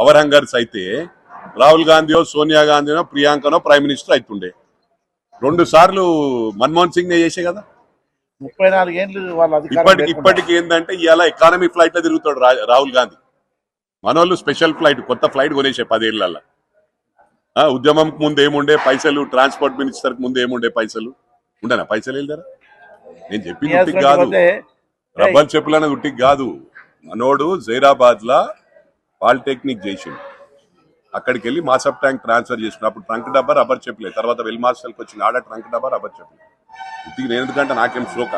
Power hungers అయితే రాహుల్ గాంధీయో సోనియా గాంధీనో ప్రియాంకనో ప్రైమ్ మినిస్టర్ అవుతుండే రెండు సార్లు మన్మోహన్ సింగ్ నే చేసే కదా. ముప్పై అధికారం ఇప్పటికి. ఇప్పటికి ఏంటంటే ఇవాళ ఎకానమీ ఫ్లైట్లో తిరుగుతాడు రాహుల్ గాంధీ. మనోళ్ళు స్పెషల్ ఫ్లైట్ కొత్త ఫ్లైట్ కొనేసే పదేళ్ళలో ఆ, ఉద్యమంకి ముందు ఏముండే? పైసలు ట్రాన్స్పోర్ట్ మినిస్టర్ ముందు ఏముండే పైసలు? ఉండనా? పైసలు వెళ్తారా నేను చెప్పింది కాదు. రబ్బర్ చెప్పులు అనేది ఉట్టికి కాదు. మనోడు జైరాబాద్ లా పాలిటెక్నిక్ చేసిండు. అక్కడికి వెళ్ళి మాసప్ ట్యాంక్ ట్రాన్స్ఫర్ చేసిన అప్పుడు ట్రంక్ డబ్బా రబ్బర్ చెప్పులే. తర్వాత వెల్ మాస్టర్కి వచ్చిన ఆడ ట్రంక్ డబ్బా రబ్బర్ చెప్పలేదు ఇంటికి నేను ఎందుకంటే నాకేం శ్లోక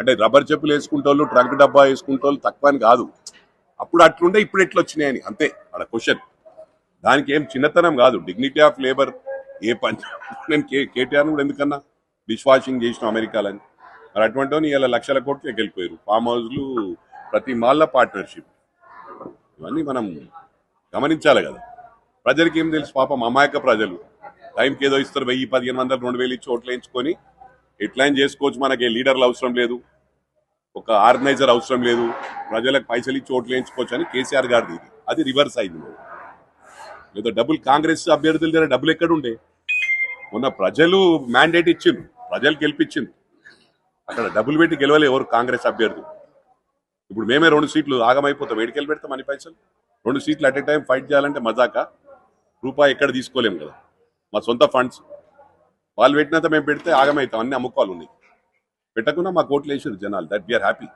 అంటే రబ్బర్ చెప్పులు వేసుకుంటోళ్ళు ట్రంక్ డబ్బా వేసుకుంటోళ్ళు తక్కువ అని కాదు. అప్పుడు అట్లుండే ఇప్పుడు ఎట్లా వచ్చినాయి అని. అంతే. ఆడ క్వశ్చన్. దానికి ఏం చిన్నతనం కాదు. డిగ్నిటీ ఆఫ్ లేబర్ ఏ పని నేను కే కేటీఆర్ కూడా ఎందుకన్నా? డిష్ వాషింగ్ చేసిన అమెరికాలని మరి అటువంటి ఇలా లక్షల కోట్లు వెళ్ళిపోయారు. ఫామ్ హౌస్లు ప్రతి మాల్ల పార్ట్నర్షిప్. ఇవన్నీ మనం గమనించాలి కదా. ప్రజలకి ఏం తెలుసు? పాపం అమాయక ప్రజలు. టైంకి ఏదో ఇస్తారు వెయ్యి పదిహేను వందలు రెండు వేలు ఇచ్చి ఓట్లు వేయించుకొని ఎట్లయినా చేసుకోవచ్చు మనకి. లీడర్లు అవసరం లేదు. ఒక ఆర్గనైజర్ అవసరం లేదు. ప్రజలకు పైసలు ఇచ్చి ఓట్లు వేయించుకోవచ్చు అని కేసీఆర్ గారిది ఇది. అది రివర్స్ అయింది లేదా డబ్బులు కాంగ్రెస్ అభ్యర్థుల దగ్గర డబ్బులు ఎక్కడుండే మొన్న ప్రజలు మ్యాండేట్ ఇచ్చిండ్రు. ప్రజలు గెలిపించిండ్రు. అక్కడ డబ్బులు పెట్టి గెలవలే ఎవరు కాంగ్రెస్ అభ్యర్థులు. ఇప్పుడు మేమే రెండు సీట్లు ఆగమైపోతాం. ఎడికెళ్ళి పెడతాం అన్ని పైసలు? రెండు సీట్లు అట్ ఏ టైం ఫైట్ చేయాలంటే మజాక? రూపాయి ఎక్కడ తీసుకోలేము కదా. మా సొంత ఫండ్స్ వాళ్ళు పెట్టినంత మేము పెడితే ఆగమవుతాం అన్ని అమ్ముకోవాలి ఉన్నాయి. పెట్టకుండా మా కోట్లు వేసారు జనాలు. That we are happy